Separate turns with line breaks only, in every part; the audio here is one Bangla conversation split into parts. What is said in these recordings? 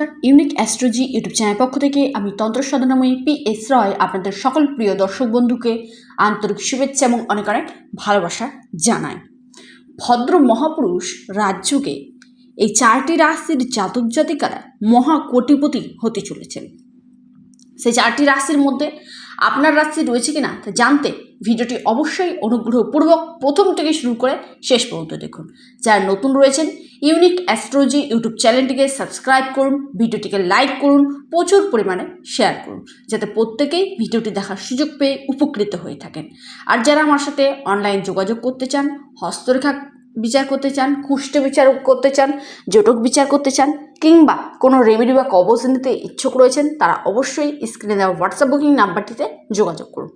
ইউনিক অ্যাস্ট্রোজি ইউটিউব চ্যানেল পক্ষ থেকে আমি তন্ত্র সাধনাময়ী পি এস রয়, আপনাদের সকল প্রিয় দর্শক বন্ধুকে আন্তরিক শুভেচ্ছা এবং অনেক অনেক ভালোবাসা জানাই। ভদ্র মহাপুরুষ রাজ্যকে এই চারটি রাশির জাতক জাতিকারা মহা কোটিপতি হতে চলেছেন। সেই চারটি রাশির মধ্যে আপনার রাশি রয়েছে কিনা তা জানতে ভিডিওটি অবশ্যই অনুগ্রহপূর্বক প্রথম থেকে শুরু করে শেষ পর্যন্ত দেখুন। যারা নতুন রয়েছেন, ইউনিক অ্যাস্ট্রোলজি ইউটিউব চ্যানেলটিকে সাবস্ক্রাইব করুন, ভিডিওটিকে লাইক করুন, প্রচুর পরিমাণে শেয়ার করুন, যাতে প্রত্যেকেই ভিডিওটি দেখার সুযোগ পেয়ে উপকৃত হয়ে থাকেন। আর যারা আমার সাথে অনলাইন যোগাযোগ করতে চান, হস্তরেখা বিচার করতে চান, কুষ্ঠ বিচার করতে চান, জটক বিচার করতে চান, কিংবা কোনো রেমেডি বা কবচ নিতে ইচ্ছুক রয়েছেন, তারা অবশ্যই স্ক্রিনে দেওয়া হোয়াটসঅ্যাপ বুকিং নাম্বারটিতে যোগাযোগ করুন।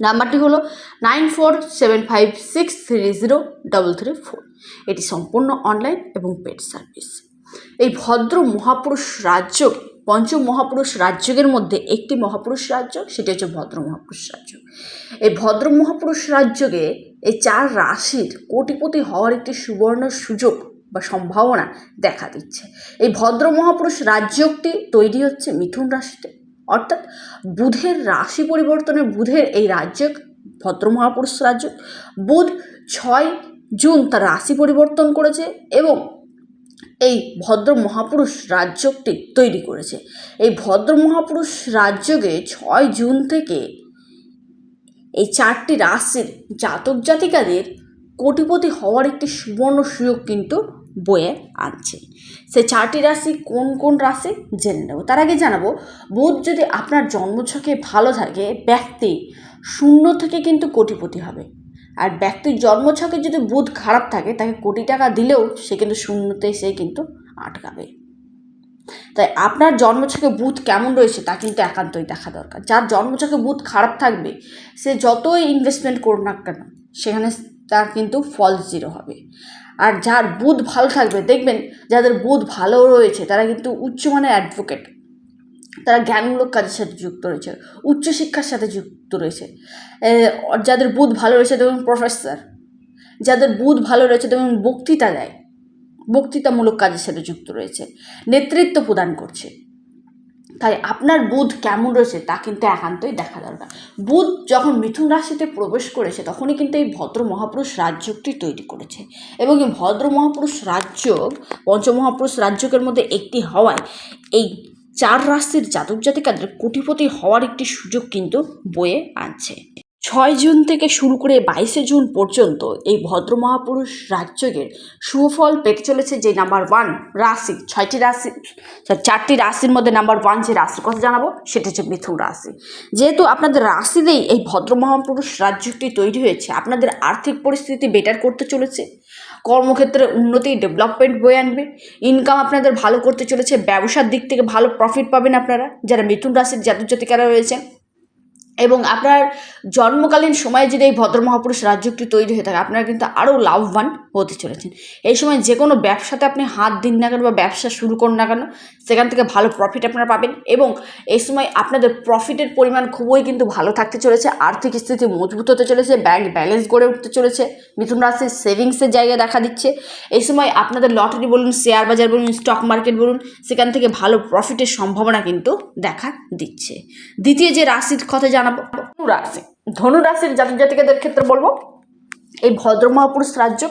নাম্বারটি হলো nine four seven five six three zero double three four এটি সম্পূর্ণ অনলাইন এবং পেড সার্ভিস এই ভদ্র মহাপুরুষ রাজ্য পঞ্চম মহাপুরুষ রাজ্যের মধ্যে একটি মহাপুরুষ রাজ্য, সেটি হচ্ছে ভদ্র মহাপুরুষ রাজ্য। এই ভদ্র মহাপুরুষ রাজ্যকে এই চার রাশির কোটিপতি হওয়ার একটি সুবর্ণ সুযোগ বা সম্ভাবনা দেখা দিচ্ছে। এই ভদ্র মহাপুরুষ রাজ্যটি তৈরি হচ্ছে মিথুন রাশিতে। অর্থাৎ বুধের রাশি পরিবর্তনে বুধের এই রাজ্য ভদ্র মহাপুরুষ রাজ্য। বুধ ছয় জুন তার রাশি পরিবর্তন করেছে এবং এই ভদ্র মহাপুরুষ রাজ্যটি তৈরি করেছে। এই ভদ্র মহাপুরুষ রাজ্যকে ছয় জুন থেকে এই চারটি রাশির জাতক জাতিকাদের কোটিপতি হওয়ার একটি সুবর্ণ সুযোগ কিন্তু বয়ে আনছে। সে চারটি রাশি কোন কোন রাশি জেনে নেব। তার আগে জানাব, বুধ যদি আপনার জন্মছকে ভালো থাকে, ব্যক্তি শূন্য থেকে কিন্তু কোটিপতি হবে। আর ব্যক্তির জন্মছকে যদি বুধ খারাপ থাকে, তাকে কোটি টাকা দিলেও সে কিন্তু শূন্যতে সে কিন্তু আটকাবে। তাই আপনার জন্মছকে বুধ কেমন রয়েছে, তা কিন্তু একান্তই দেখা দরকার। যার জন্মছকে বুধ খারাপ থাকবে, সে যতই ইনভেস্টমেন্ট করুক না কেন, সেখানে তার কিন্তু ফল জিরো হবে। আর যার বুধ ভালো থাকবে, দেখবেন যাদের বুধ ভালো রয়েছে, তারা কিন্তু উচ্চমানের অ্যাডভোকেট তারা জ্ঞানমূলক কাজের সাথে যুক্ত রয়েছে, উচ্চশিক্ষার সাথে যুক্ত রয়েছে। যাদের বুধ ভালো রয়েছে দেখুন প্রফেসর যাদের বুধ ভালো রয়েছে দেখুন বক্তৃতা দেয় বক্তৃতামূলক কাজের সাথে যুক্ত রয়েছে, নেতৃত্ব প্রদান করছে। তাই আপনার বুধ কেমন রয়েছে তা কিন্তু একান্তই দেখা দরকার। বুধ যখন মিথুন রাশিতে প্রবেশ করেছে তখনই কিন্তু এই ভদ্র মহাপুরুষ রাজ্যটি তৈরি করেছে এবং এই ভদ্র মহাপুরুষ রাজ্য পঞ্চমহাপুরুষ রাজ্যকের মধ্যে একটি হওয়ায় এই চার রাশির জাতক জাতিকাদের কোটিপতি হওয়ার একটি সুযোগ কিন্তু বয়ে আনছে। ছয় জুন থেকে শুরু করে বাইশে জুন পর্যন্ত এই ভদ্র মহাপুরুষ রাজ্যের সুফল পেতে চলেছে যে নাম্বার ওয়ান রাশি, ছয়টি রাশি চারটি রাশির মধ্যে নাম্বার ওয়ান যে রাশির কথা জানাব সেটা হচ্ছে মিথুন রাশি। যেহেতু আপনাদের রাশিতেই এই ভদ্র মহাপুরুষ রাজ্যটি তৈরি হয়েছে, আপনাদের আর্থিক পরিস্থিতি বেটার করতে চলেছে কর্মক্ষেত্রে উন্নতি ডেভেলপমেন্ট বয়ে আনবে। ইনকাম আপনাদের ভালো করতে চলেছে, ব্যবসার দিক থেকে ভালো প্রফিট পাবেন আপনারা, যারা মিথুন রাশির জাতক জাতিকারা রয়েছেন। এবং আপনার জন্মকালীন সময়ে যদি এই ভদ্র মহাপুরুষ রাজ্যটি তৈরি হয়ে থাকে, আপনারা কিন্তু আরও লাভবান হতে চলেছেন। এই সময় যে কোনো ব্যবসাতে আপনি হাত দিন না কেন বা ব্যবসা শুরু করুন না কেন, সেখান থেকে ভালো প্রফিট আপনারা পাবেন এবং এই সময় আপনাদের প্রফিটের পরিমাণ খুবই কিন্তু ভালো থাকতে চলেছে, আর্থিক স্থিতি মজবুত হতে চলেছে ব্যাংক ব্যালেন্স গড়ে উঠতে চলেছে, মিথুন রাশির সেভিংসের জায়গা দেখা দিচ্ছে। এই সময় আপনাদের লটারি বলুন শেয়ার বাজার বলুন স্টক মার্কেট বলুন, সেখান থেকে ভালো প্রফিটের সম্ভাবনা কিন্তু দেখা দিচ্ছে। দ্বিতীয় যে রাশির কথা জানাব। ধনু রাশি। ধনু রাশির জাতক জাতিকাদের ক্ষেত্রে বলব, এই ভদ্র মহাপুরুষ রাজ্য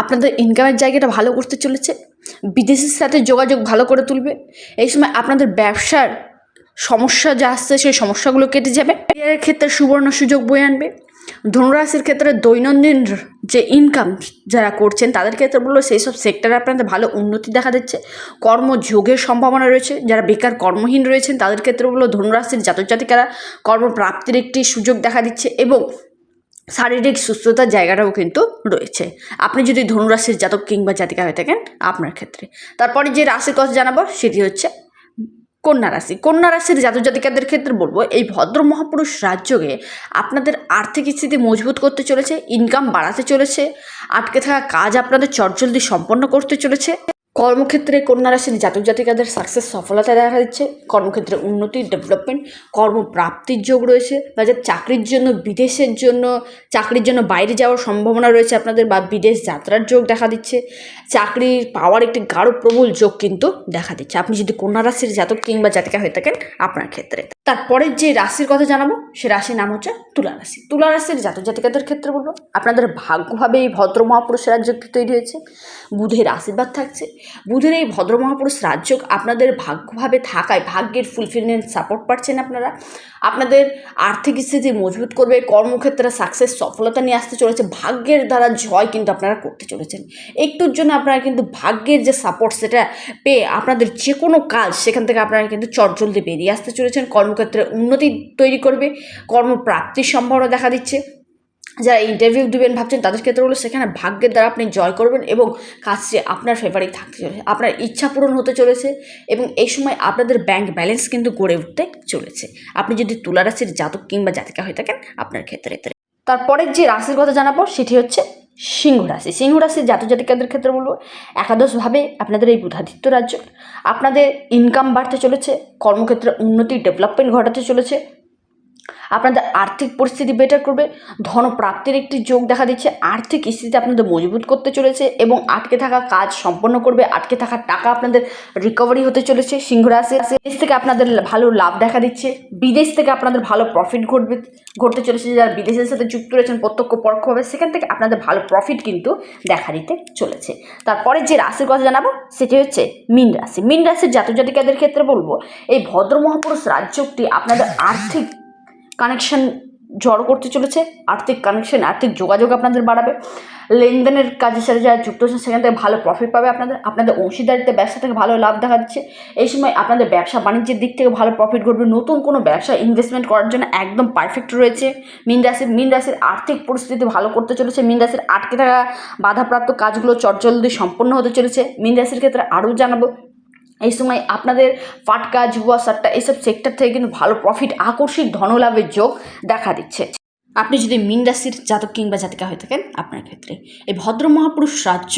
আপনাদের ইনকামের জায়গাটা ভালো করতে চলেছে, বিদেশের সাথে যোগাযোগ ভালো করে তুলবে, এই সময় আপনাদের ব্যবসার সমস্যা যা আসছে সেই সমস্যাগুলো কেটে যাবে। এর ক্ষেত্রে সুবর্ণ সুযোগ বয়ে আনবে। ধনুরাশির ক্ষেত্রে দৈনন্দিন যে ইনকাম যারা করছেন, তাদের ক্ষেত্রে বলল সেই সব সেক্টরে আপনাদের ভালো উন্নতি দেখা দিচ্ছে। কর্মযোগের সম্ভাবনা রয়েছে, যারা বেকার কর্মহীন রয়েছেন, তাদের ক্ষেত্রে বলল ধনুরাশির জাতক জাতিকারা কর্মপ্রাপ্তির একটি সুযোগ দেখা দিচ্ছে এবং শারীরিক সুস্থতার জায়গাটাও কিন্তু রয়েছে। আপনি যদি ধনুরাশির জাতক কিংবা জাতিকা হয়ে থাকেন, আপনার ক্ষেত্রে। তারপরে যে রাশির কথা জানাব, সেটি হচ্ছে কন্যা রাশি। কন্যা রাশির জাতক জাতিকাদের ক্ষেত্রে বলব, এই ভদ্র মহাপুরুষ রাজ্যকে আপনাদের আর্থিক স্থিতি মজবুত করতে চলেছে ইনকাম বাড়াতে চলেছে, আটকে থাকা কাজ আপনাদের চটজলদি সম্পন্ন করতে চলেছে। কর্মক্ষেত্রে কন্যা রাশির জাতক জাতিকাদের সাকসেস সফলতা দেখা দিচ্ছে। কর্মক্ষেত্রে উন্নতি ডেভেলপমেন্ট কর্মপ্রাপ্তির যোগ রয়েছে। বা যে চাকরির জন্য, বিদেশের জন্য, চাকরির জন্য বাইরে যাওয়ার সম্ভাবনা রয়েছে আপনাদের বা বিদেশ যাত্রার যোগ দেখা দিচ্ছে। চাকরি পাওয়ার একটি গাঢ় প্রবল যোগ কিন্তু দেখা দিচ্ছে। আপনি যদি কন্যা রাশির জাতক কিংবা জাতিকা হয়ে থাকেন, আপনার ক্ষেত্রে। তারপরের যে রাশির কথা জানাব, সে রাশির নাম হচ্ছে তুলা রাশি। তুলা রাশির জাতক জাতিকাদের ক্ষেত্রে বলব, আপনাদের ভাগ্যভাবে এই ভদ্র মহাপুরুষ রাজ্যটি তৈরি হয়েছে, বুধের আশীর্বাদ থাকছে। বুধের এই ভদ্র মহাপুরুষ রাজ্য আপনাদের ভাগ্যভাবে থাকায় ভাগ্যের ফুলফিলমেন্ট সাপোর্ট পাচ্ছেন আপনারা। আপনাদের আর্থিক স্থিতি মজবুত করবে, কর্মক্ষেত্রে সাকসেস সফলতা নিয়ে আসতে চলেছে, ভাগ্যের দ্বারা জয় কিন্তু আপনারা করতে চলেছেন। একটুর জন্য আপনারা কিন্তু ভাগ্যের যে সাপোর্ট সেটা পেয়ে আপনাদের যে কোনো কাজ, সেখান থেকে আপনারা কিন্তু চটজলদি বেরিয়ে আসতে চলেছেন। কর্মক্ষেত্রে উন্নতি তৈরি করবে, কর্মপ্রাপ্তির সম্ভাবনা দেখা দিচ্ছে। যারা ইন্টারভিউ দিবেন, ভাবছেন তাদের ক্ষেত্রে হলো সেখানে ভাগ্যের দ্বারা আপনি জয় করবেন এবং কাজটি আপনার ফেভারিট থাকতে চলেছে, আপনার ইচ্ছা পূরণ হতে চলেছে এবং এই সময় আপনাদের ব্যাংক ব্যালেন্স কিন্তু গড়ে উঠতে চলেছে। আপনি যদি তুলা রাশির জাতক কিংবা জাতিকা হয়ে থাকেন, আপনার ক্ষেত্রে। তারপরের যে রাশির কথা জানাব, সেটি হচ্ছে সিংহ রাশি। সিংহ রাশির জাতক জাতিকাদের ক্ষেত্রে বলব, একাদশভাবে আপনাদের এই বুধাদিত্য রাজ্য। আপনাদের ইনকাম বাড়তে চলেছে, কর্মক্ষেত্রে উন্নতি ডেভেলপমেন্ট ঘটাতে চলেছে আপনাদের আর্থিক পরিস্থিতি বেটার করবে, ধনপ্রাপ্তির একটি যোগ দেখা দিচ্ছে, আর্থিক স্থিতি আপনাদের মজবুত করতে চলেছে এবং আটকে থাকা কাজ সম্পন্ন করবে, আটকে থাকা টাকা আপনাদের রিকভারি হতে চলেছে, সিংহ রাশি, দেশ থেকে আপনাদের ভালো লাভ দেখা দিচ্ছে, বিদেশ থেকে আপনাদের ভালো প্রফিট ঘটবে, ঘটতে চলেছে, যারা বিদেশের সাথে যুক্ত রয়েছেন, প্রত্যক্ষ পরোক্ষভাবে সেখান থেকে আপনাদের ভালো প্রফিট কিন্তু দেখা দিতে চলেছে। তারপরে যে রাশির কথা জানাব, সেটি হচ্ছে মিন রাশি। মিন রাশির জাতক জাতিকাদের ক্ষেত্রে বলব, এই ভদ্র মহাপুরুষ রাজ্যটি আপনাদের আর্থিক কানেকশন জড়ো করতে চলেছে, আর্থিক কানেকশন আর্থিক যোগাযোগ আপনাদের বাড়াবে। লেনদেনের কাজের সাথে যারা যুক্ত হচ্ছেন সেখান থেকে ভালো প্রফিট পাবে আপনাদের। আপনাদের অংশীদারিত্বে ব্যবসা থেকে ভালো লাভ দেখা দিচ্ছে। এই সময় আপনাদের ব্যবসা বাণিজ্যের দিক থেকে ভালো প্রফিট ঘটবে। নতুন কোনো ব্যবসা ইনভেস্টমেন্ট করার জন্য একদম পারফেক্ট রয়েছে। মিন রাশির মিন রাশির আর্থিক পরিস্থিতি ভালো করতে চলেছে। মিন রাশির আটকে থাকা বাধাপ্রাপ্ত কাজগুলো চটজলদি সম্পন্ন হতে চলেছে। মিন রাশির ক্ষেত্রে আরও জানাব এই সময় আপনাদের ফাটকা, জুয়া, সাট্টা এইসব সেক্টর থেকে কিন্তু ভালো প্রফিট আকর্ষিক ধনলাভের যোগ দেখা দিচ্ছে। আপনি যদি মিন রাশির জাতক কিংবা জাতিকা হয়ে থাকেন আপনার ক্ষেত্রে এই ভদ্র মহাপুরুষ রাজ্য,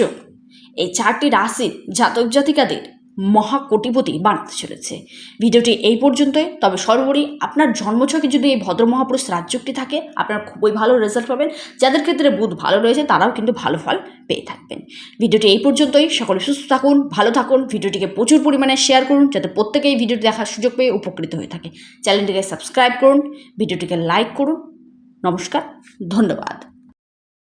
এই চারটি রাশি জাতক জাতিকাদের মহাকোটিপতি বানাতে চলেছে। ভিডিওটি এই পর্যন্তই। তবে সর্বোপরি আপনার জন্মছকে যদি এই ভদ্র মহাপুরুষ রাজ্যটি থাকে, আপনার খুবই ভালো রেজাল্ট পাবেন। যাদের ক্ষেত্রে বুধ ভালো রয়েছে, তারাও কিন্তু ভালো ফল পেয়ে থাকবেন। ভিডিওটি এই পর্যন্তই। সকলে সুস্থ থাকুন, ভালো থাকুন। ভিডিওটিকে প্রচুর পরিমাণে শেয়ার করুন, যাতে প্রত্যেকেই ভিডিওটি দেখার সুযোগ পেয়ে উপকৃত হয়ে থাকে। চ্যানেলটিকে সাবস্ক্রাইব করুন, ভিডিওটিকে লাইক করুন। নমস্কার, ধন্যবাদ।